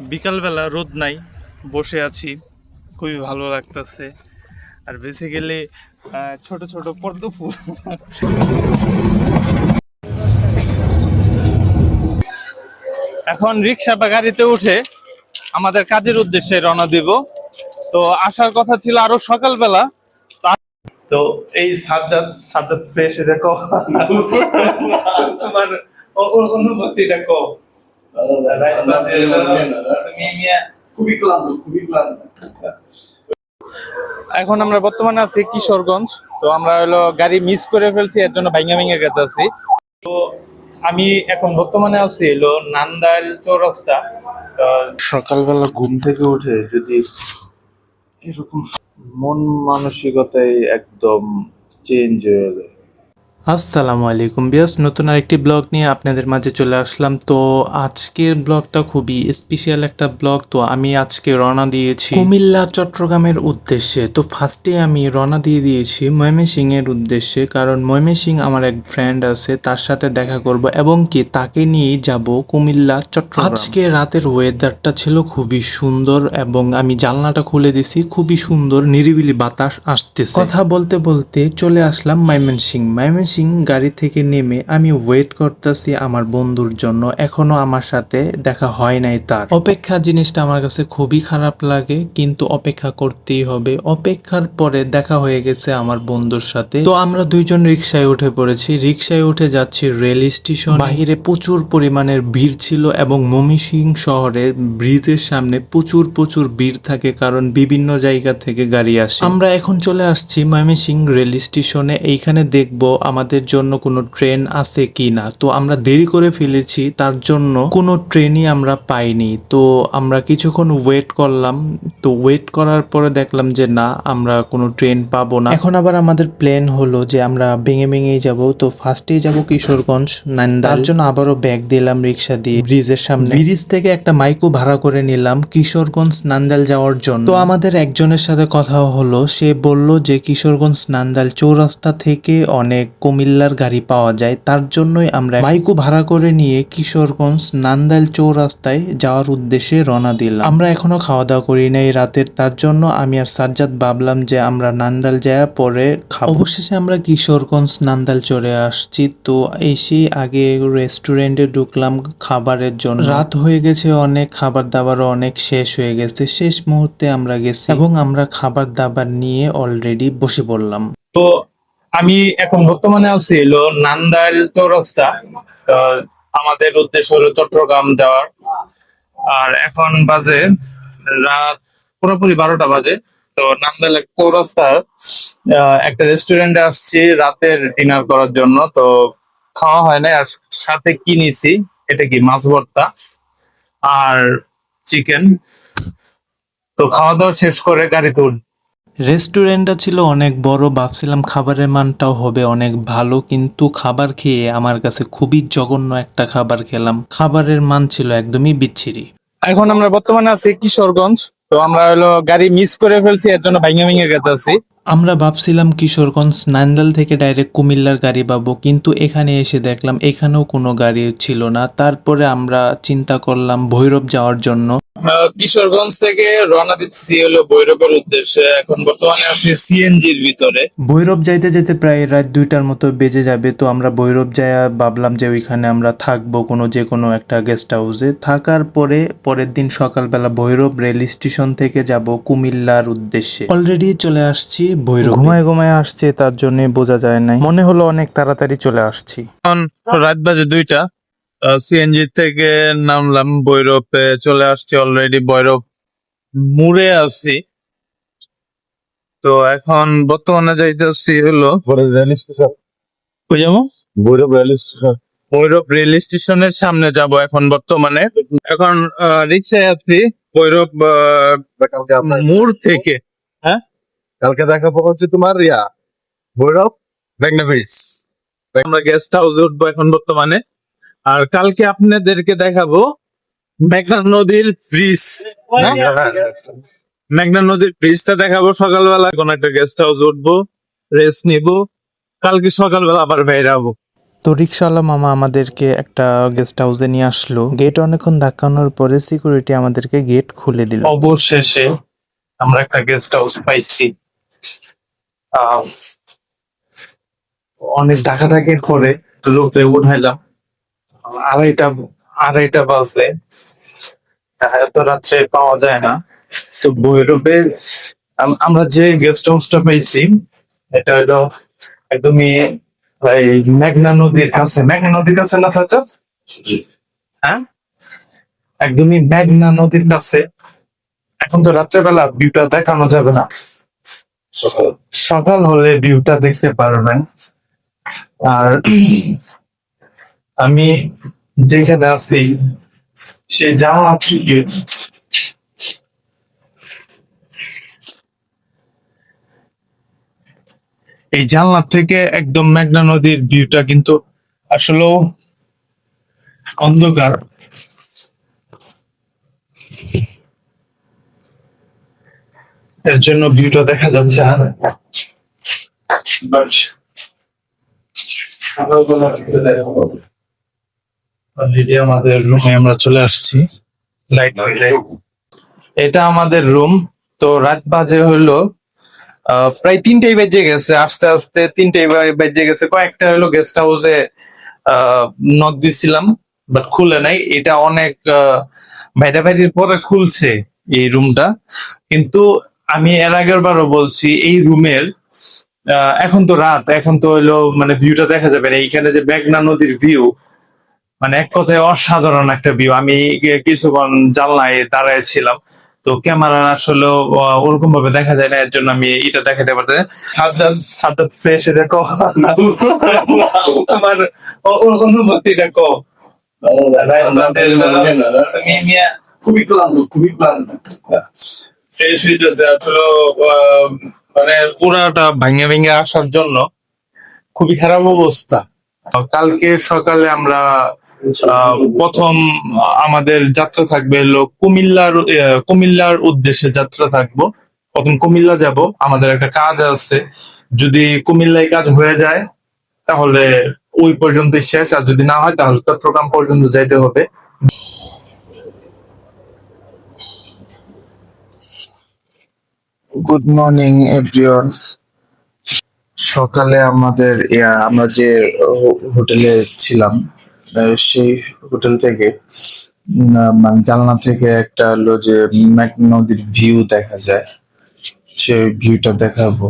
বিকালবেলা রোদ নাই, বসে আছি, খুবই ভালো লাগতেছে। আর বেসিক্যালি ছোট ছোট পদ্ম ফুল। এখন রিক্সা বা গাড়িতে উঠে আমাদের কাজের উদ্দেশ্যে রওনা দিব। তো আসার কথা ছিল আরও সকালবেলা। তো এই সাজ্জাদ সাজ্জাদ ফ্রেশ দেখো। তোমার অ- অ- অনুভূতিটা কো এখন আমরা বর্তমানে আছি কিশোরগঞ্জ, তো আমরা হলো গাড়ি মিস করে ফেলছি, এর জন্য ভাইঙ্গা ভেঙে গেতে আছি। তো আমি এখন বর্তমানে আছি হলো নান্দাইল চৌরাস্তা। সকালবেলা ঘুম থেকে উঠে যদি এরকম মন মানসিকতায় একদম চেঞ্জ হয়ে যায়। আসসালামু আলাইকুম বিয়াস নতুন আরেকটি ব্লগ নিয়ে আপনাদের মাঝে চলে আসলাম। তো আজকের ব্লগটা খুবই স্পেশাল একটা ব্লগ। তো আমি আজকে রওনা দিয়েছি কুমিল্লা, চট্টগ্রামের উদ্দেশ্যে। তো ফার্স্টে আমি রওনা দিয়ে দিয়েছি ময়মনসিং এর উদ্দেশ্যে। কারণ ময়মনসিং আমার এক ফ্রেন্ড আছে, তার সাথে দেখা করব এবং কি তাকে নিয়েই যাব কুমিল্লা, চট্টগ্রাম। আজকে রাতের ওয়েদারটা ছিল খুবই সুন্দর এবং আমি জানলাটা খুলে দিছি খুবই সুন্দর, নিরিবিলি বাতাস আসতেছে। কথা বলতে বলতে চলে আসলাম ময়মনসিং ময়মনসিং গাড়ি থেকে নেমে আমি ওয়েট করতেছি আমার বন্ধুর জন্য। এখনও আমার সাথে দেখা হয় নাই তার। অপেক্ষা জিনিসটা আমার কাছে খুবই খারাপ লাগে, কিন্তু অপেক্ষা করতেই হবে। অপেক্ষার পরে দেখা হয়ে গেছে আমার বন্ধুর সাথে। তো আমরা দুইজন রিক্সায় উঠে পড়েছি। রিক্সায় উঠে যাচ্ছি রেল স্টেশন। বাহিরে প্রচুর পরিমাণের ভিড় ছিল এবং মমিসিং শহরে ব্রিজের সামনে প্রচুর প্রচুর ভিড় থাকে কারণ বিভিন্ন জায়গা থেকে গাড়ি আসে। আমরা এখন চলে আসছি ময়মনসিং রেল স্টেশনে। এইখানে দেখব আমাদের জন্য কোনো ট্রেন আছে কি না? তো আমরা দেরি করে ফেলেছি, তার জন্য কোনো ট্রেনই আমরা পাইনি। তো আমরা কিছুক্ষণ ওয়েট করলাম। তো ওয়েট করার পরে দেখলাম যে না, আমরা কোনো ট্রেন পাবো না। এখন আবার আমাদের প্ল্যান হলো যে আমরা ভেঙে ভেঙেই যাব। তো ফার্স্টেই যাব কিশোরগঞ্জ নান্দা তার জন্য আবারও ব্যাগ দিলাম রিক্সা দিয়ে ব্রিজের সামনে। ব্রিজ থেকে একটা মাইকো ভাড়া করে নিলাম কিশোরগঞ্জ, নান্দাল যাওয়ার জন্য। তো আমাদের একজনের সাথে কথা হলো, সে বলল যে কিশোরগঞ্জ, নান্দাল চৌরাস্তা থেকে অনেক কুমিল্লার গাড়ি পাওয়া যায়, তার জন্যই আমরা মাইকো ভাড়া করে নিয়ে কিশোরগঞ্জ নান্দাল চৌরাস্তায় যাওয়ার উদ্দেশ্যে রওনা দিলাম। আমরা এখনও খাওয়া দাওয়া করি নাই রাতের, তার জন্য আমি আর সাজ্জাদ ভাবলাম যে আমরা নান্দাল যাওয়া পরে খাব। অবশেষে আমরা কিশোরগঞ্জ নান্দাল চলে আসছি, তো এসে আগে রেস্টুরেন্টে ঢুকলাম খাবারের জন্য। রাত হয়ে গেছে অনেক খাবার দাবারও অনেক শেষ হয়ে গেছে, শেষ মুহূর্তে আমরা গেছি এবং আমরা খাবার দাবার নিয়ে অলরেডি বসে পড়লাম। তো আমি এখন বর্তমানে আছি হলো নান্দাইল চৌরাস্তা আমাদের উদ্দেশ্য হলো চট্টগ্রাম যাওয়ার। আর এখন বাজে রাত পুরোপুরি বারোটা বাজে, তো নান্দাইল চৌরাস্তার একটা রেস্টুরেন্টে আসছি রাতের ডিনার করার জন্য, তো খাওয়া হয় না আর সাথে কি নিছি, এটা কি, মাছ ভর্তা আর চিকেন তো খাওয়া দাওয়া শেষ করে গাড়িতে রেস্টুরেন্টটা ছিল অনেক বড়। ভাবছিলাম খাবারের মানটাও হবে অনেক ভালো কিন্তু খাবার খেয়ে আমার কাছে খুবই জঘন্য একটা খাবার খেলাম। খাবারের মান ছিল একদমই বিচ্ছিরি। এখন আমরা বর্তমানে আছি কিশোরগঞ্জ। তো আমরা হলো গাড়ি মিস করে ফেলছি এর জন্য ভাইঙ্গা ভেঙে গেতে আছি। আমরা ভাবছিলাম কিশোরগঞ্জ নান্দাল থেকে ডাইরেক্ট কুমিল্লার গাড়ি পাবো কিন্তু এখানে এসে দেখলাম এখানেও কোনো গাড়ি ছিল না। তারপরে আমরা চিন্তা করলাম ভৈরব যাওয়ার জন্য। কিশোরগঞ্জ থেকে রওনা দিচ্ছি হলো ভৈরবের উদ্দেশ্যে। এখন বর্তমানে আছি সিএনজির ভিতরে। ভৈরব যাইতে যেতে প্রায় রাত দুইটার মতো বেজে যাবে তো আমরা ভৈরব যাইয়া ভাবলাম যে ওইখানে আমরা থাকব কোনো যে কোনো একটা গেস্ট হাউসে থাকার পরে পরের দিন সকালবেলা ভৈরব রেল স্টেশন থেকে যাব কুমিল্লার উদ্দেশ্যে। অলরেডি চলে আসছি ভৈরব। ঘুমায় ঘুমায় আসছে তার জন্য বোঝা যায় নাই। মনে হলো অনেক তাড়াতাড়ি চলে আসছি। রাত বাজে দুইটা। সিএনজি থেকে নামলাম ভৈরবে চলে আসছি অলরেডি ভৈরব মুড়ে আছি। তো এখন বর্তমানে যাইতেছি হলো রেল স্টেশন। কই যাব? Bhairab rail station. Bhairab rail স্টেশনের সামনে যাব এখন বর্তমানে। এখন রিক্সায় আছি ভৈরব মোড় থেকে। কালকে দেখা পাবো হচ্ছে তোমার ইয়া ভৈরব ব্রিজ আমরা গেস্ট হাউসে উঠবো এখন বর্তমানে। আর কালকে আপনাদেরকে দেখাবো মেঘনা নদীর ব্রিজ মেঘনা নদীর ব্রিজটা দেখাবো সকালবেলা। কোন একটা গেস্ট হাউস উঠবো রেস্ট নিবো। কালকে সকালবেলা আবার বেরাবো তো রিক্সাওয়ালা মামা আমাদেরকে একটা গেস্ট হাউসে নিয়ে আসলো। গেট অনেকক্ষণ ধাক্কানোর পরে সিকিউরিটি আমাদেরকে গেট খুলে দিল। অবশেষে আমরা একটা গেস্ট হাউস পাইছি। আহ, অনেক ডাকাডাকির পরে রূপে উঠাইলাম। আড়াইটা আড়াইটা বাজে। এত রাত্রে পাওয়া যায় না। তো বৈরবে আম- আমরা যে গেস্ট হাউসটা পাইছি এটা হলো একদমই এই মেঘনা নদীর কাছে। মেঘনা নদীর কাছে না সাজ্জাদ হ্যাঁ? একদমই মেঘনা নদীর কাছে। এখন তো রাত্রেবেলা ভিউটা দেখানো যাবে না। সকাল। হলে ভিউটা দেখতে পারবেন। আর আমি যেখানে আছি, সেই জানলা থেকে এই জানলা থেকে একদম মেঘনা নদীর ভিউটা কিন্তু আসলেও অন্ধকার। এর জন্য ভিউটা দেখা যাচ্ছে আর বাট অলরেডি আমাদের রুমে আমরা চলে আসছি। লাইট এটা আমাদের রুম তো রাত বাজে হলো প্রায় তিনটেই বেজে গেছে। আস্তে আস্তে তিনটেই বেজে গেছে। কয়েকটা হলো গেস্ট হাউসে নক দিছিলাম বাট খুলে নাই। এটা অনেক বাইরের পরে খুলছে এই রুমটা কিন্তু আমি এর আগের বারও বলছি এই রুমের এখন তো রাত। এখন তো হইল মানে ভিউটা দেখা যাবে না। এইখানে যে মেঘনা নদীর ভিউ মানে এক কথায় অসাধারণ একটা ভিউ আমি কিছুক্ষণ জানলায় দাঁড়ায় ছিলাম। তো ক্যামেরা আসলে ওরকম ভাবে দেখা যায় না এর জন্য আমি এটা দেখাতে পারতে সাজ্জাদ সাজ্জাদ ফ্রেশ দেখো। আমার অনুভূতিটা কো খুবই ক্লান্ত খুবই ক্লান্ত। ফ্রেশ হইতেছে আসলে আহ, মানে পুরাটা ভাঙে ভেঙে আসার জন্য খুবই খারাপ অবস্থা। কালকে সকালে আমরা প্রথম আমাদের যাত্রা থাকবে হলো কুমিল্লার কুমিল্লার উদ্দেশ্যে যাত্রা থাকব। প্রথম কুমিল্লা যাব, আমাদের একটা কাজ আছে। যদি কুমিল্লায় কাজ হয়ে যায়, তাহলে ওই পর্যন্ত শেষ, আর যদি না হয়, তাহলে চট্টগ্রাম পর্যন্ত যাইতে হবে। গুড মর্নিং এভরিওয়ান সকালে আমাদের আমরা যে হোটেলে ছিলাম সেই হোটেল থেকে মানে জানলা থেকে একটা হলো যে ম্যাক নদীর ভিউ দেখা যায় সেই ভিউটা দেখাবো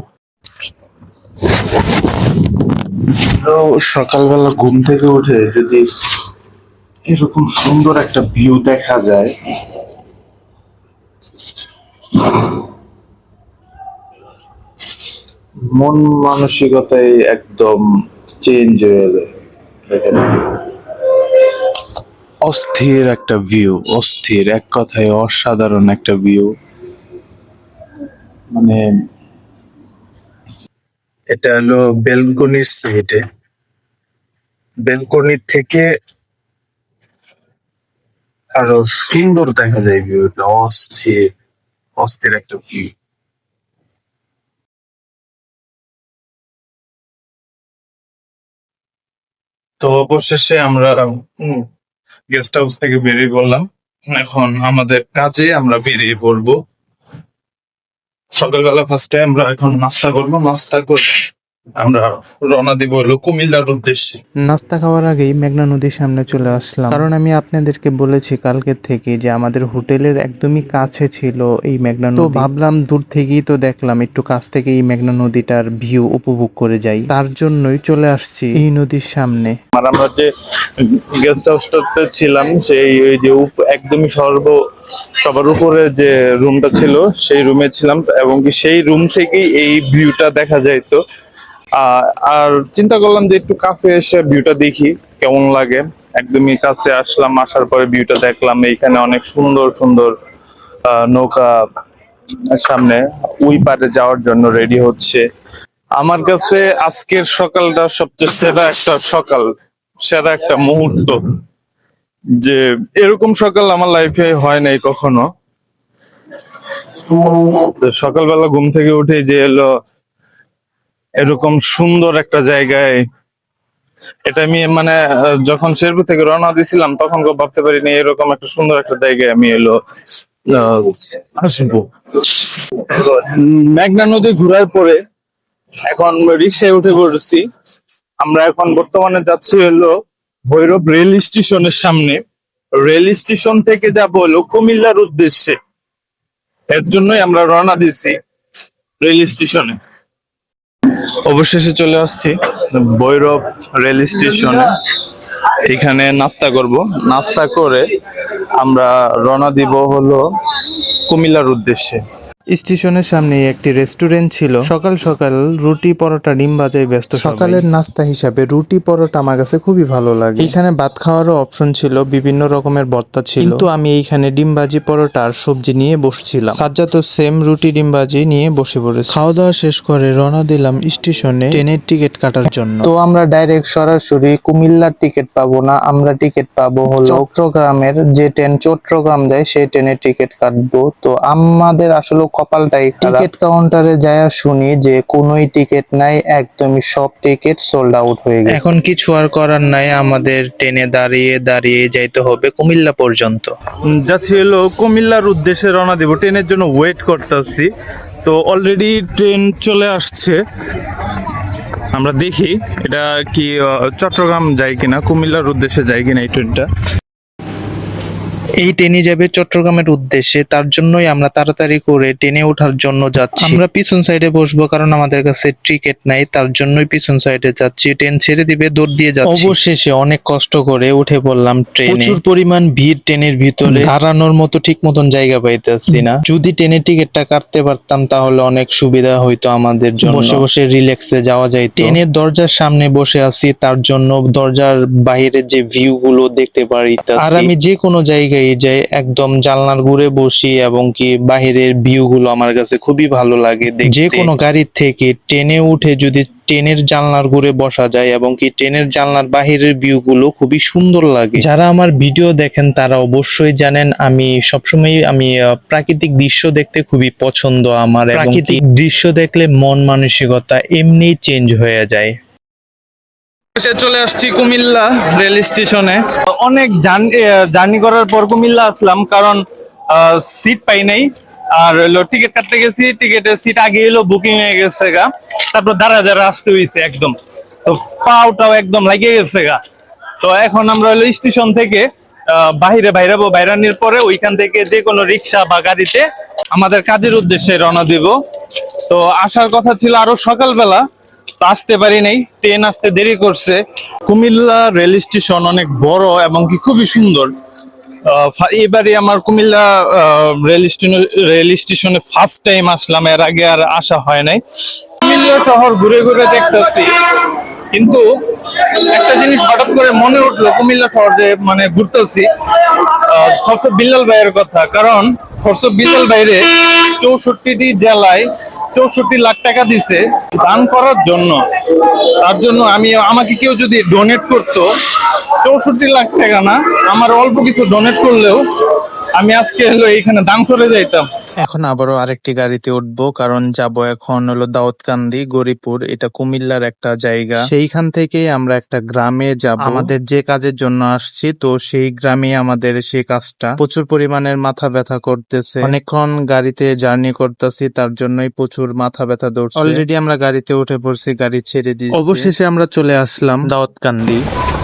সকালবেলা ঘুম থেকে উঠে যদি এরকম সুন্দর একটা ভিউ দেখা যায়, মন মানসিকতায় একদম চেঞ্জ হয়ে যায়। অস্থির একটা ভিউ অস্থির, এক কথায় অসাধারণ একটা ভিউ মানে এটা হলো বেলকনির সাইডে বেলকনির থেকে আরও সুন্দর দেখা যায় ভিউটা অস্থির অস্থির একটা ভিউ তো অবশেষে আমরা গেস্ট হাউস থেকে বেরিয়ে পড়লাম। এখন আমাদের কাজে আমরা বেরিয়ে পড়ব। সকালবেলা ফার্স্টে আমরা এখন নাস্তা করব। নাস্তা করে আমরা রওনা দিব হলো কুমিল্লার উদ্দেশ্যে। নাস্তা খাওয়ার আগেই মেঘনা নদীর সামনে চলে আসলাম। কারণ আমি আপনাদেরকে বলেছি কালকের থেকে যে আমাদের হোটেলের একদমই কাছে ছিল এই মেঘনা নদী। তো ভাবলাম দূর থেকেই তো দেখলাম একটু কাছ থেকে এই মেঘনা নদীটার ভিউ উপভোগ করে যাই। তার জন্যই চলে আসছি এই নদীর সামনে। আর আমরা যে গেস্ট হাউসটাতে ছিলাম সেই ওই যে উপ- একদমই সর্ব সবার উপরে যে রুমটা ছিল সেই রুমে ছিলাম। এবং কি সেই রুম থেকেই এই ভিউটা দেখা যাইতো। আহ, আর চিন্তা করলাম যে একটু কাছে এসে ভিউটা দেখি, কেমন লাগে। একদমই কাছে আসলাম, আসার পরে ভিউটা দেখলাম, এইখানে অনেক সুন্দর সুন্দর নৌকা সামনে ওই পারে যাওয়ার জন্য রেডি হচ্ছে। আমার কাছে আজকের সকালটা সবচেয়ে সেরা একটা সকাল, সেরা একটা মুহূর্ত। যে এরকম সকাল আমার লাইফে হয় নাই কখনো। সকালবেলা ঘুম থেকে উঠে যে এলো এরকম সুন্দর একটা জায়গায়। এটা আমি মানে যখন শেরপুর থেকে রওনা দিয়েছিলাম তখন ভাবতে পারিনি এরকম একটা সুন্দর একটা জায়গায় আমি এলো আসব। মেঘনা নদী ঘোরার পরে এখন রিক্সায় উঠে পড়েছি। আমরা এখন বর্তমানে যাচ্ছি হলো ভৈরব রেল স্টেশনের সামনে। রেল স্টেশন থেকে যাব হলো কুমিল্লার উদ্দেশ্যে। এর জন্যই আমরা রওনা দিয়েছি রেল স্টেশনে। অবশেষে চলে আসছি ভৈরব রেল স্টেশনে। এখানে নাস্তা করব। নাস্তা করে আমরা রওনা দিব হলো কুমিল্লার উদ্দেশ্যে। স্টেশনের সামনে একটি রেস্টুরেন্ট ছিল। সকাল সকাল রুটি পরোটা ডিম ভাজায় ব্যস্ত সকালের নাস্তা হিসাবে রুটি পরোটা আমার কাছে খুবই ভালো লাগে। এখানে ভাত খাওয়ারও অপশন ছিল বিভিন্ন রকমের ভর্তা ছিল। কিন্তু আমি এইখানে ডিম ভাজি পরোটা আর সবজি নিয়ে বসছিলাম। সাজ্জা তো সেম রুটি ডিম ভাজি নিয়ে বসে পড়েছে। খাওয়া দাওয়া শেষ করে রওনা দিলাম স্টেশনে ট্রেনের টিকিট কাটার জন্য। তো আমরা ডাইরেক্ট সরাসরি কুমিল্লার টিকিট পাবো না আমরা টিকিট পাবো হলো চট্টগ্রামের যে ট্রেন চট্টগ্রাম যায় সেই ট্রেনের টিকিট কাটবো। তো আমাদের আসলে কপালটাই টিকিট কাউন্টারে যায় শুনি যে কোনোই টিকিট নাই একদমই সব টিকিট সোল্ড আউট হয়ে গেছে। এখন কিছু আর করার নাই আমাদের ট্রেনে দাঁড়িয়ে দাঁড়িয়ে যাইতে হবে কুমিল্লা পর্যন্ত। যাচ্ছি হলো কুমিল্লার উদ্দেশ্যে রওনা দিব। ট্রেনের জন্য ওয়েট করতেছি। তো অলরেডি ট্রেন চলে আসছে। আমরা দেখি এটা কি আহ, চট্টগ্রাম যায় কিনা কুমিল্লার উদ্দেশ্যে যায় কিনা এই ট্রেনটা এই ট্রেনে যাবে চট্টগ্রামের উদ্দেশ্যে তার জন্যই আমরা তাড়াতাড়ি করে ট্রেনে ওঠার জন্য যাচ্ছি। আমরা পিছন সাইডে বসবো কারণ আমাদের কাছে টিকিট নাই তার জন্যই পিছন সাইডে যাচ্ছি। ট্রেন ছেড়ে দিবে দৌড় দিয়ে যাচ্ছি। অবশেষে অনেক কষ্ট করে উঠে পড়লাম ট্রেনে। প্রচুর পরিমাণ ভিড় ট্রেনের ভিতরে। দাঁড়ানোর মতো ঠিক মতন জায়গা পাইতেছি না। যদি ট্রেনের টিকিটটা কাটতে পারতাম তাহলে অনেক সুবিধা হইতো আমাদের জন্য। বসে বসে রিল্যাক্সে যাওয়া যায় ট্রেনের দরজার সামনে বসে আছি তার জন্য দরজার বাইরের যে ভিউ গুলো দেখতে পারি আর আমি যে কোনো জায়গায় যাই একদম জানলার ঘুরে বসি এবং কি বাহিরের ভিউ গুলো আমার কাছে খুবই ভালো লাগে। যে কোনো গাড়ির থেকে ট্রেনে উঠে যদি ট্রেনের জানলার ঘুরে বসা যায় এবং কি ট্রেনের জানলার বাহিরের ভিউ গুলো খুবই সুন্দর লাগে যারা আমার ভিডিও দেখেন তারা অবশ্যই জানেন আমি সবসময় আমি প্রাকৃতিক দৃশ্য দেখতে খুবই পছন্দ আমার প্রাকৃতিক দৃশ্য দেখলে মন মানসিকতা এমনিই চেঞ্জ হয়ে যায় চলে আসছি কুমিল্লা রেল স্টেশনে। অনেক জার্নি করার পর কুমিল্লা আসলাম কারণ সিট পাই নাই। আর টিকিট কাটতে গেছি, টিকিটের সিট আগে এলো বুকিং হয়ে গেছে গা। তারপর দাঁড়া দাঁড়া আসতে হয়েছে একদম। তো পাওটাও একদম লাগিয়ে গেছে গা। তো এখন আমরা হলো স্টেশন থেকে বাহিরে বাইরাবো বাইরানির পরে ওইখান থেকে যে কোনো রিক্সা বা গাড়িতে আমাদের কাজের উদ্দেশ্যে রওনা দিব। তো আসার কথা ছিল আরও সকালবেলা। আসতে পারি নাই ট্রেন আসতে দেরি করছে। কুমিল্লা রেল স্টেশন অনেক বড় এবং কি খুবই সুন্দর। এবারে আমার কুমিল্লা রেল স্টেশন রেল স্টেশনে ফার্স্ট টাইম আসলাম, এর আগে আর আসা হয় নাই। কুমিল্লা শহর ঘুরে ঘুরে দেখতেছি। কিন্তু একটা জিনিস হঠাৎ করে মনে উঠল, কুমিল্লা শহরে মানে ঘুরতেছি। খরসব বিল্লাল ভাইয়ের কথা। কারণ খরসব বিল্লাল বাইরে চৌষট্টিটি জেলায় চৌষট্টি লাখ টাকা দিছে। দান করার জন্য। তার জন্য আমি, আমাকে কেউ যদি ডোনেট করতো, চৌষট্টি লাখ টাকা না, আমার অল্প কিছু ডোনেট করলেও আমি আজকে হলো এইখানে দান করে যাইতাম। এখন আবারও আরেকটি গাড়িতে উঠবো কারণ যাব এখন হলো দাউদকান্দি গরিপুর। এটা কুমিল্লার একটা জায়গা। সেইখান থেকে আমরা একটা গ্রামে যাব। আমাদের যে কাজের জন্য আসছি তো সেই গ্রামে আমাদের সেই কাজটা। প্রচুর পরিমাণের মাথা ব্যথা করতেছে। অনেকক্ষণ গাড়িতে জার্নি করতেছি তার জন্যই প্রচুর মাথা ব্যথা ধরছে। অলরেডি আমরা গাড়িতে উঠে পড়ছি গাড়ি ছেড়ে দিয়েছি। অবশেষে আমরা চলে আসলাম দাউদকান্দি।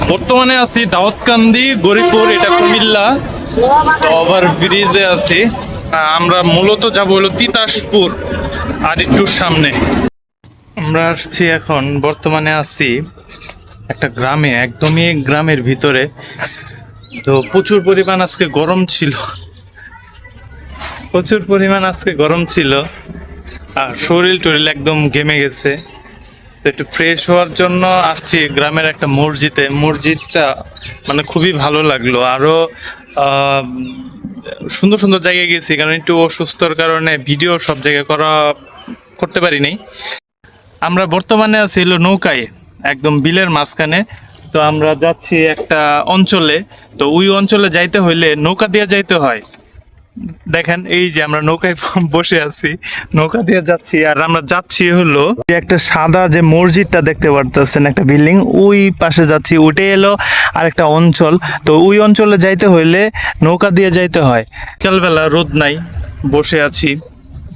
বর্তমানে আছি দাউদকান্দি গরিপুর এটা কুমিল্লা। ওভার ব্রিজে আছি। আমরা মূলত যাব হলো তিতাসপুর আর একটু সামনে। আমরা আসছি এখন বর্তমানে আছি একটা গ্রামে একদমই গ্রামের ভিতরে। তো প্রচুর পরিমাণ আজকে গরম ছিল। প্রচুর পরিমাণ আজকে গরম ছিল। আর শরীর টরিল একদম ঘেমে গেছে। তো একটু ফ্রেশ হওয়ার জন্য আসছি গ্রামের একটা মসজিদে। মসজিদটা মানে খুবই ভালো লাগল। আরও আহ, সুন্দর সুন্দর জায়গায় গেছি, কারণ একটু অসুস্থর কারণে ভিডিও সব জায়গায় করা, করতে পারি নাই। আমরা বর্তমানে আছি হলো নৌকায়, একদম বিলের মাঝখানে। তো আমরা যাচ্ছি একটা অঞ্চলে, তো ওই অঞ্চলে যাইতে হইলে নৌকা দিয়ে যাইতে হয়। দেখেন, এই যে আমরা নৌকায় বসে আছি, নৌকা দিয়ে যাচ্ছি, আর আমরা যাচ্ছি হলো যে একটা সাদা যে মসজিদটা দেখতে পারতেছেন, একটা বিল্ডিং, ওই পাশে যাচ্ছি, ওইটা এলো আর একটা অঞ্চল। তো ওই অঞ্চলে যাইতে হইলে নৌকা দিয়ে যাইতে হয়। বিকালবেলা রোদ নাই, বসে আছি,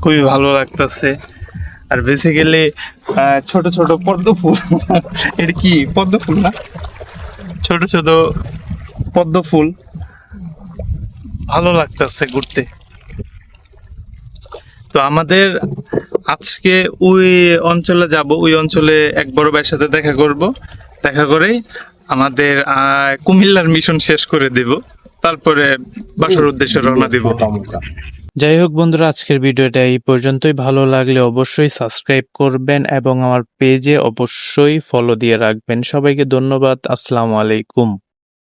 খুবই ভালো লাগতেছে। আর বেসিক্যালি ছোট ছোট পদ্ম ফুল, এটা কি? পদ্ম ফুল না? ছোট ছোট পদ্ম ফুল। ভালো লাগতেছে ঘুরতে। তো আমাদের আজকে ওই অঞ্চলে যাব, ওই অঞ্চলে এক বড় ভাইয়ের সাথে দেখা করব। দেখা করেই আমাদের কুমিল্লার মিশন শেষ করে দেব। তারপরে বাসার উদ্দেশ্যে রওনা দিব। যাই হোক বন্ধুরা, আজকের ভিডিওটা এই পর্যন্তই। ভালো লাগলে অবশ্যই সাবস্ক্রাইব করবেন এবং আমার পেজে অবশ্যই ফলো দিয়ে রাখবেন। সবাইকে ধন্যবাদ। আসসালামু আলাইকুম।